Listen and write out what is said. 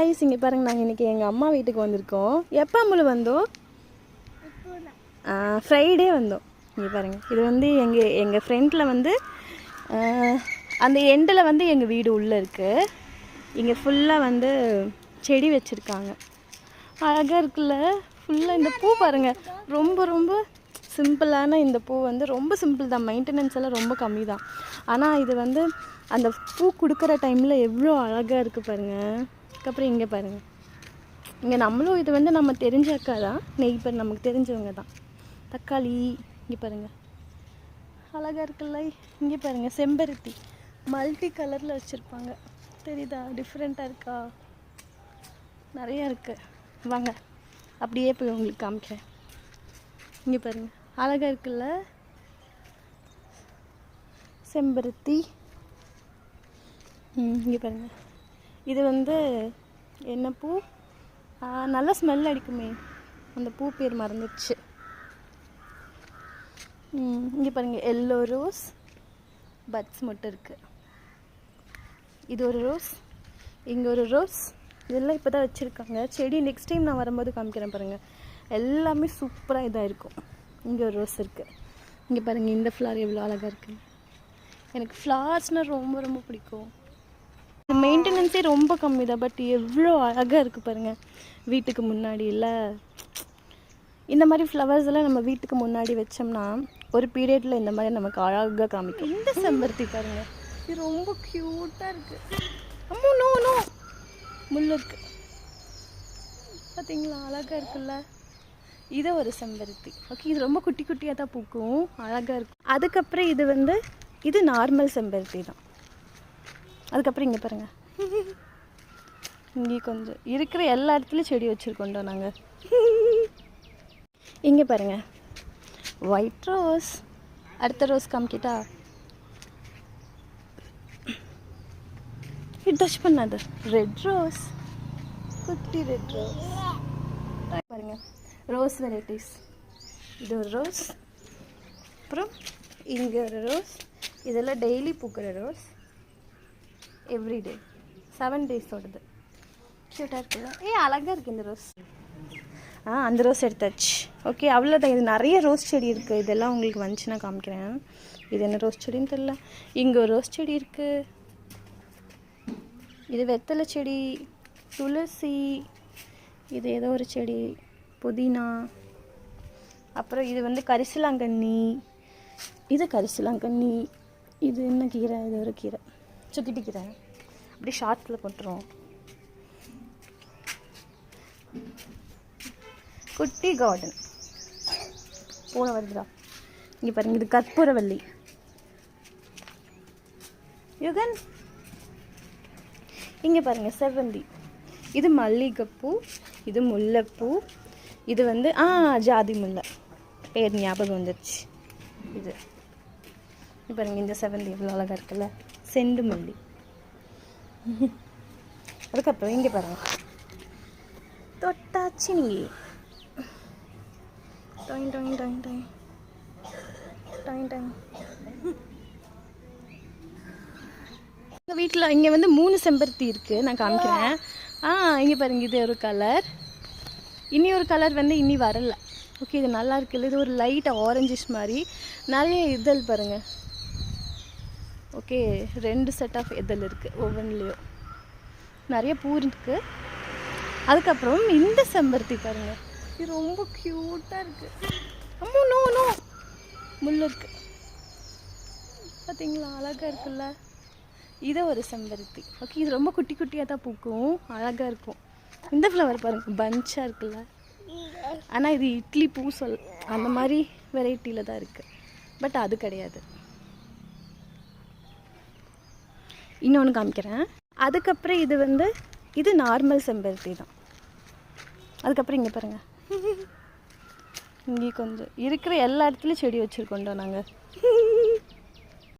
Guys இங்கே பாருங்க. நாங்கள் இன்றைக்கி எங்கள் அம்மா வீட்டுக்கு வந்திருக்கோம். எப்போ அம்முல வந்தோம்? ஃப்ரைடே வந்தோம். இங்கே பாருங்கள் இது வந்து எங்கள் எங்கள் ஃப்ரெண்டில் வந்து அந்த எண்டில் வந்து எங்கள் வீடு உள்ளே இருக்குது இங்கே ஃபுல்லாக வந்து செடி வச்சுருக்காங்க. அழகாக இருக்குல்ல? ஃபுல்லாக இந்த பூ பாருங்கள் ரொம்ப ரொம்ப சிம்பிளான இந்த பூ வந்து ரொம்ப சிம்பிள் தான். மெயின்டெனன்ஸ் எல்லாம் ரொம்ப கம்மி தான். ஆனால் இது வந்து அந்த பூ கொடுக்குற டைமில் எவ்வளோ அழகாக இருக்குது பாருங்கள் அதுக்கப்புறம் இங்கே பாருங்கள் இங்கே நம்மளும் இது வந்து நம்ம தெரிஞ்ச அக்கா தான். நெய்பர் நமக்கு தெரிஞ்சவங்க தான். தக்காளி இங்கே பாருங்கள் அழகாக இருக்குல்ல இங்கே பாருங்கள் செம்பருத்தி. மல்டி கலரில் வச்சுருப்பாங்க. தெரியுதா? டிஃப்ரெண்ட்டாக இருக்கா? நிறையா இருக்குது வாங்க அப்படியே போய் உங்களுக்கு காமிக்கிறேன். இங்கே பாருங்கள் அழகாக இருக்குல்ல? செம்பருத்தி. ம் இங்கே பாருங்கள் இது வந்து என்ன பூ? நல்லா நல்ல ஸ்மெல் அடிக்குமே. அந்த பூ பேர் மறந்துடுச்சு. இங்கே பாருங்கள் எல்லோ ரோஸ் பட்ஸ் மட்டும் இருக்குது இது ஒரு ரோஸ் இங்கே ஒரு ரோஸ் இதெல்லாம் இப்போ தான் வச்சுருக்காங்க. செடி நெக்ஸ்ட் டைம் நான் வரும்போது காமிக்கிறேன் பாருங்கள் எல்லாமே சூப்பராக இதாக இருக்கும். இங்கே ஒரு ரோஸ் இருக்குது இங்கே பாருங்கள் இந்த ஃப்ளார் எவ்வளோ அழகாக இருக்குது எனக்கு ஃப்ளார்ஸ்னால் ரொம்ப ரொம்ப பிடிக்கும். மெயின்டெனன்ஸே ரொம்ப கம்மி தான் பட் எவ்வளோ அழகாக இருக்குது பாருங்கள் வீட்டுக்கு முன்னாடி இல்லை. இந்த மாதிரி ஃப்ளவர்ஸ் எல்லாம் நம்ம வீட்டுக்கு முன்னாடி வச்சோம்னா ஒரு பீரியடில் இந்த மாதிரி நமக்கு அழகாக காமிக்கும். இந்த செம்பருத்தி பாருங்க. இது ரொம்ப க்யூட்டாக இருக்குது அம்மோ நோ நோ முள் இருக்கு. பார்த்தீங்களா அழகாக இருக்குல்ல? இது ஒரு செம்பருத்தி. ஓகே இது ரொம்ப குட்டி குட்டியாக தான் பூக்கும். அழகாக இருக்கும் அதுக்கப்புறம் இது வந்து இது நார்மல் செம்பருத்தி தான். அதுக்கப்புறம் இங்கே பாருங்க. இங்கே கொஞ்சம் இருக்கிற எல்லா இடத்துலையும் செடி வச்சுருக்கோண்டோம் நாங்கள் இங்கே பாருங்க. ஒயிட் ரோஸ் அடுத்த ரோஸ் காமிக்கிட்டா இட் டச் பண்ணாது ரெட் ரோஸ் குட்டி ரெட் ரோஸ் பாருங்க. ரோஸ் வெரைட்டிஸ் இது ஒரு ரோஸ் அப்புறம் இங்கே ஒரு ரோஸ் இதெல்லாம் டெய்லி பூக்கிற ரோஸ் எவ்ரிடே செவன் டேஸோடது க்யூட்டாக இருக்குல்ல ஏ அழகாக இருக்குது இந்த ரோஸ் ஆ அந்த ரோஸ் எடுத்தாச்சு. ஓகே அவ்வளோதான் இது நிறைய ரோஸ் செடி இருக்குது இதெல்லாம் உங்களுக்கு வந்துச்சுன்னா காமிக்கிறேன். இது என்ன ரோஸ் செடின்னு தெரில இங்கே ஒரு ரோஸ் செடி இருக்குது இது வெத்தலை செடி துளசி இது ஏதோ ஒரு செடி புதினா. அப்புறம் இது வந்து கரிசலாங்கண்ணி. இது கரிசலாங்கண்ணி. இது என்ன கீரை? இது ஒரு கீரை. சுக்கிட்டு கீரை. அப்படியே ஷார்ட்ஸில் போட்டுருவோம். குட்டி கார்டன் போன வருதுடா இங்கே பாருங்க இது கற்பூரவல்லி. யுகன் இங்கே பாருங்க செவ்வந்தி. இது மல்லிகைப்பூ இது முல்லைப்பூ இது வந்து ஆ ஜாதி முல்லை. பேர் ஞாபகம் வந்துருச்சு. இது. பாருங்கள் பாருங்க இந்த செவ்வந்தி இவ்வளோ அழகாக இருக்குல்ல? செண்டு மல்லி. அதுக்கப்புறம் இங்கே பாருங்க. தொட்டாச்சு நீ. டாயின் டாயின் டாயின் டாயின். டாயின் டாயின். எங்கள் வீட்டில் இங்கே வந்து மூணு செம்பருத்தி இருக்குது நான் காமிக்கிறேன். ஆ இங்கே பாருங்க இது ஒரு கலர் இனி ஒரு கலர் வந்து இனி வரல. ஓகே இது நல்லா இருக்குல்ல இது ஒரு லைட் ஆரஞ்சிஷ் மாதிரி. நிறைய இதழ் பாருங்கள் ஓகே ரெண்டு செட் ஆஃப் இதழ் இருக்குது ஒவ்வொன்றுலேயும் நிறைய பூ இருக்கு. அதுக்கப்புறம் இந்த செம்பருத்தி பாருங்கள் இது ரொம்ப க்யூட்டாக இருக்குது அம்மா நோ நோ முள் இருக்குது பார்த்தீங்களா அழகாக இருக்குல்ல? இது ஒரு செம்பருத்தி. ஓகே இது ரொம்ப குட்டி குட்டியாக தான் பூக்கும். அழகாக இருக்கும். இந்த ஃப்ளவர் பாருங்கள் பஞ்சாக இருக்குல்ல? ஆனால் இது இட்லி பூ சொல் அந்த மாதிரி வெரைட்டியில் தான் இருக்குது பட் அது கிடையாது. இன்னொன்று காமிக்கிறேன். அதுக்கப்புறம் இது வந்து இது நார்மல் செம்பருத்தி தான். அதுக்கப்புறம் இங்கே பாருங்கள் இங்கே கொஞ்சம் இருக்கிற எல்லா இடத்துலையும் செடி வச்சுருக்கோண்டோம் நாங்கள்